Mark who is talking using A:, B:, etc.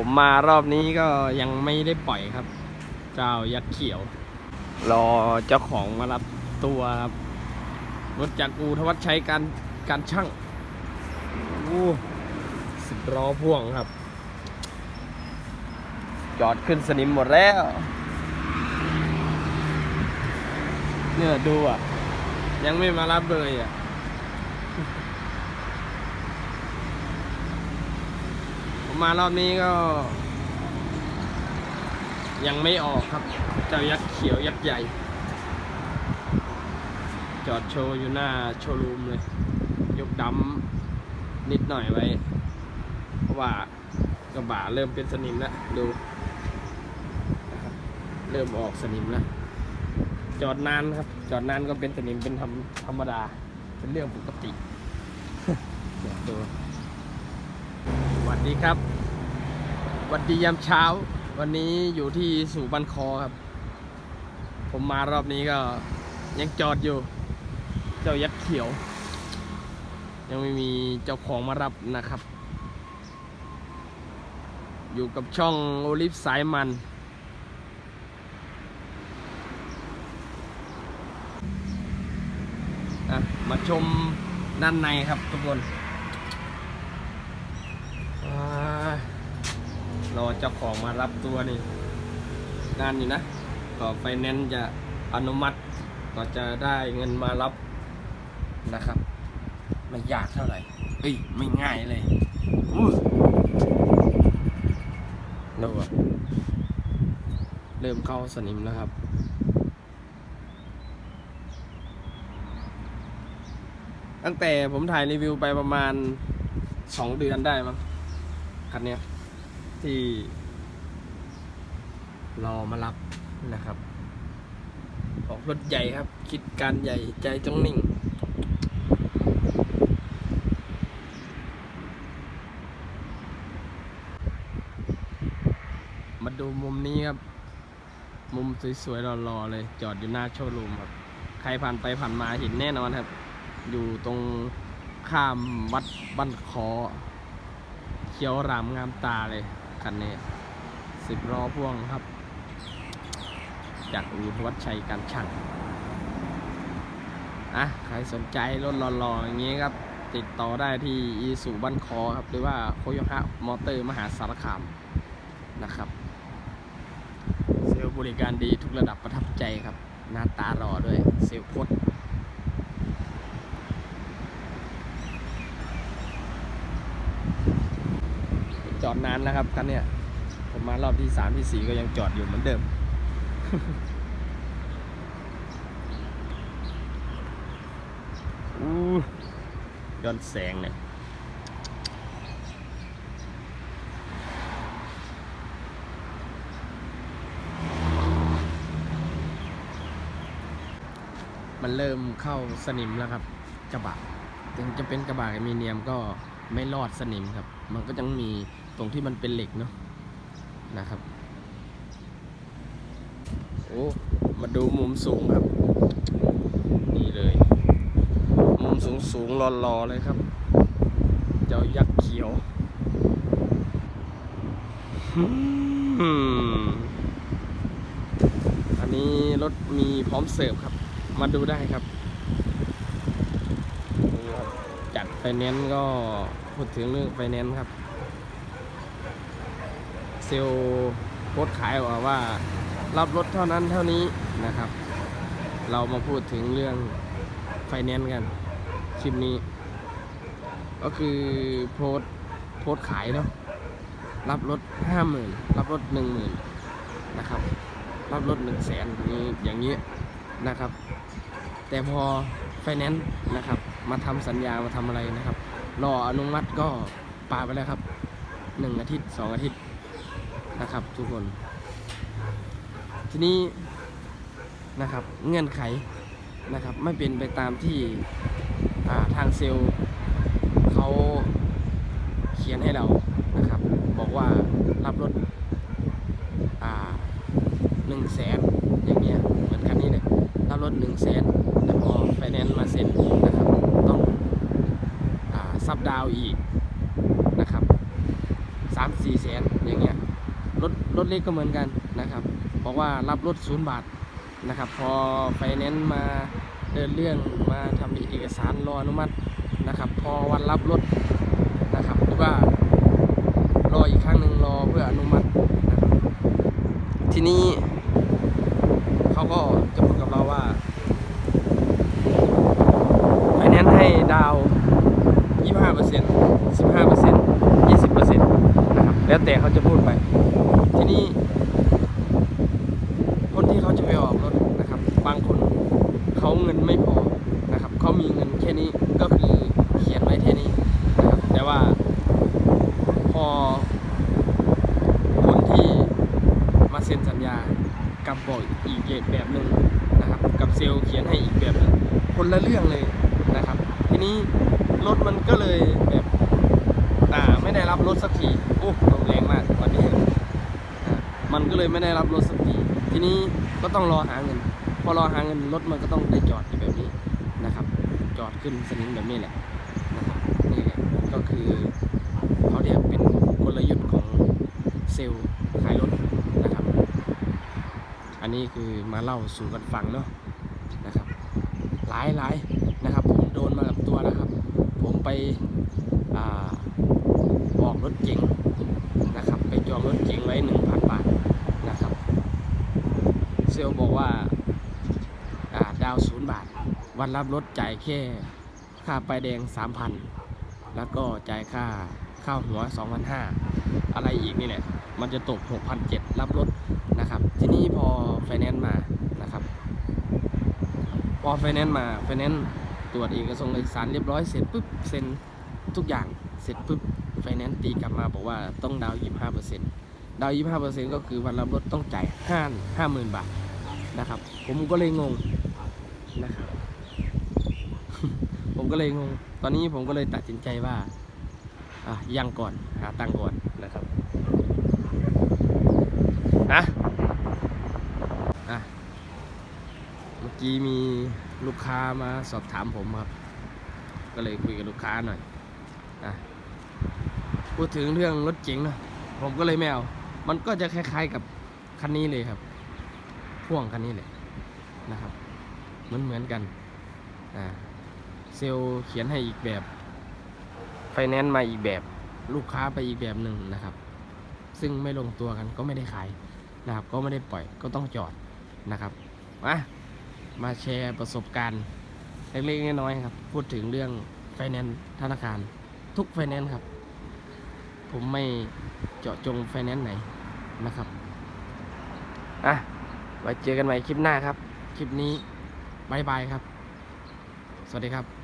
A: ผมมารอบนี้ก็ยังไม่ได้ปล่อยครับ เจ้ายักษ์เขียว รอเจ้าของมารับตัวครับรถจากอูทวัชชัยการการช่างอู้สิบล้อพ่วงครับ จอดขึ้นสนิมหมดแล้ว เนี่ยดูอะ ยังไม่มารับเลยอะ มารอบนี้ก็ ยังไม่ออกครับ เจ้ายักษ์เขียวยักษ์ใหญ่ จอดโชว์อยู่หน้าโชว์รูมเลย ยกดำนิดหน่อยไว้ เพราะว่ากระบะเริ่มเป็นสนิมแล้วดูเริ่มออกสนิมแล้วจอดนานครับ จอดนานก็เป็นสนิมเป็นธรรมธรรมดา เป็นเรื่องปกติ เดี๋ยวดู วัสดีครับสวัสดียามเช้า วันนี้อยู่ที่สู่บันคอครับ ผมมารอบนี้ก็ยังจอดอยู่ เจ้ายักษ์เขียว ยังไม่มีเจ้าของมารับนะครับ อยู่กับช่องโอลิฟสายมัน มาชมด้านในครับทุกคนอ่า รอเจ้าของมารับตัวนี่นานอยู่นะก็ไฟแนนซ์จะอนุมัติ ก็จะได้เงินมารับนะครับ ไม่ยากเท่าไหร่เอ้ยไม่ง่ายเลยอู้ดูอะเริ่มเข้าสนิมแล้วครับตั้งแต่ผมถ่ายรีวิวไปประมาณสองเดือนได้มั้งคันเนี้ย ที่รอมารับนะครับ ออกรถใหญ่ครับ คิดการใหญ่ใจจงนิ่ง มาดูมุมนี้ครับ มุมสวยๆรอๆเลย จอดอยู่หน้าโชว์รูมครับ ใครผ่านไปผ่านมาเห็นแน่นอนครับ อยู่ตรงข้ามวัดบ้านคอเขียวรามงามตาเลย คันนี้สิบล้อพ่วงครับ จากอูทวัดชัยการช่างอะใครสนใจรถหล่อๆอย่างนี้ครับ ติดต่อได้ที่อีสุบ้านคอครับ หรือว่าโคโยฮะมอเตอร์มหาสารคามนะครับเซลบริการดีทุกระดับประทับใจครับ หน้าตาหล่อด้วยเซลล์โคตร จอดนานนะครับคันเนี้ยผมมารอบที่สามที่สี่ก็ยังจอดอยู่เหมือนเดิม อู้ย้อนแสงเนี่ยมันเริ่มเข้าสนิมแล้วครับ กระบะถึงจะเป็นกระบะอลูมิเนียมก็ไม่รอดสนิมครับ มันก็ยังมี ตรงที่มันเป็นเหล็กเนาะนะครับโอ้มาดูมุมสูงครับ นี่เลย มุมสูงสูงรอรอๆเลยครับ เจ้ายักษ์เขียวอันนี้รถมีพร้อมเสิร์ฟครับ มาดูได้ครับจัดไฟแนนซ์ก็พูดถึงเรื่องไฟแนนซ์ครับ เซลล์โพสขายออกมาว่า รับรถเท่านั้นเท่านี้นะครับ เรามาพูดถึงเรื่องไฟแนนซ์กันคลิปนี้ ก็คือโพสโพสขายเนาะรับรถห้าหมื่นรับรถหนึ่งหมื่นนะครับ รับรถหนึ่งแสนนี้อย่างนี้นะครับ แต่พอไฟแนนซ์นะครับ มาทำสัญญามาทำอะไรนะครับ รออนุมัติก็ปาไปแล้วครับหนึ่งอาทิตย์สองอาทิตย์ นะครับ ทุกคน ทีนี้นะครับเงื่อนไขนะครับไม่เป็นไปตามที่าทางเซลล์เขาเขียนให้เรานะครับ บอกว่ารับรถหนึ่งแสนอย่างเงี้ยเหมือนกันนี่เลยรับรถหนึ่งแสนแต่พอไฟแนนซ์มาเซ็นนะครับต้องอซับดาวอีกนะครับสามสี่แสนอย่างเงี้ย รถรถเล็กก็เหมือนกันนะครับบอกว่ารับรถศูนย์บาทนะครับพอไฟแนนซ์มาเดินเรื่องมาทำเอกสารรออนุมัตินะครับพอวันรับรถนะครับหรือว่ารออีกครั้งหนึ่งรอเพื่ออนุมัตินะครับทีนี้เขาก็จะพูดกับเราว่าไฟแนนซ์ให้ดาว 25เปอร์เซ็นต์15เปอร์เซ็นต์20เปอร์เซ็นต์นะครับแล้วแต่เขาจะพูดไป นี้ คนที่เขาจะไปออกรถนะครับ บางคนเขาเงินไม่พอนะครับเขามีเงินแค่นี้ก็คือเขียนไว้แค่นี้นะครับแต่ว่าพอคนที่มาเซ็นสัญญากับบอกอีกแบบหนึ่งนะครับ กับเซลเขียนให้อีกแบบหนึ่งคนละเรื่องเลยนะครับ ทีนี้รถมันก็เลยแบบอ่าไม่ได้รับรถสักทีโอ้ลมแรงมากวันนี้ มันก็เลยไม่ได้รับรถสักทีทีนี้ก็ต้องรอหาเงิน พอรอหาเงินรถมันก็ต้องได้จอดอยู่แบบนี้นะครับ จอดขึ้นสนิมแบบนี้แหละนะครับนี่แหละก็คือเขาเรียกเป็นกลยุทธ์ของเซลล์ขายรถนะครับ อันนี้คือมาเล่าสู่กันฟังเนาะนะครับ หลายหลายนะครับผมโดนมากับตัวนะครับ ผมไปอาออกรถเก๋ง ไปจองรถเก๋งไว้หนึ่งพันบาทนะครับ เซลบอกว่าาดาวศูนย์บาท วันรับรถจ่ายแค่ค่าป้ายแดงสามพันแล้วก็จ่ายค่าข้าวหัวสองพันห้าอะไรอีกนี่แหละ มันจะตกหกพันเจ็ดรับรถนะครับ ทีนี้พอไฟแนนซ์มานะครับ พอไฟแนนซ์มาไฟแนนซ์ตรวจเอกสารเอกสารเรียบร้อยเสร็จปุ๊บเซ็นทุกอย่าง เสร็จปุ๊บไฟแนนซ์ตีกลับมาบอกว่าต้องดาวยี่ห้าเปอร์เซ็นต์ดาวยี่ห้าเปอร์เซ็นต์ก็คือวันรับรถต้องจ่ายห้าห้าหมื่นบาทนะครับ ผมก็เลยงงนะครับ ผมก็เลยงง ตอนนี้ผมก็เลยตัดสินใจว่าอะยังก่อนหาตังก่อนนะครับอะอะเมื่อกี้มีลูกค้ามาสอบถามผมครับ ก็เลยคุยกับลูกค้าหน่อย พูดถึงเรื่องรถเก๋งเนอะผมก็เลยไม่เอามันก็จะคล้าย ๆกับคันนี้เลยครับ พ่วงคันนี้เลยนะครับ เหมือนเหมือนกันอ่าเซลเขียนให้อีกแบบ ไฟแนนซ์มาอีกแบบ ลูกค้าไปอีกแบบหนึ่งนะครับ ซึ่งไม่ลงตัวกันก็ไม่ได้ขายนะครับ ก็ไม่ได้ปล่อยก็ต้องจอดนะครับมามาแชร์ประสบการณ์เล็กๆน้อยๆครับ พูดถึงเรื่องไฟแนนซ์ธนาคาร ทุกไฟแนนซ์ครับ ผมไม่เจาะจงไฟแนนซ์ไหนนะครับอะไว้เจอกันใหม่คลิปหน้าครับ คลิปนี้บายบายครับ สวัสดีครับ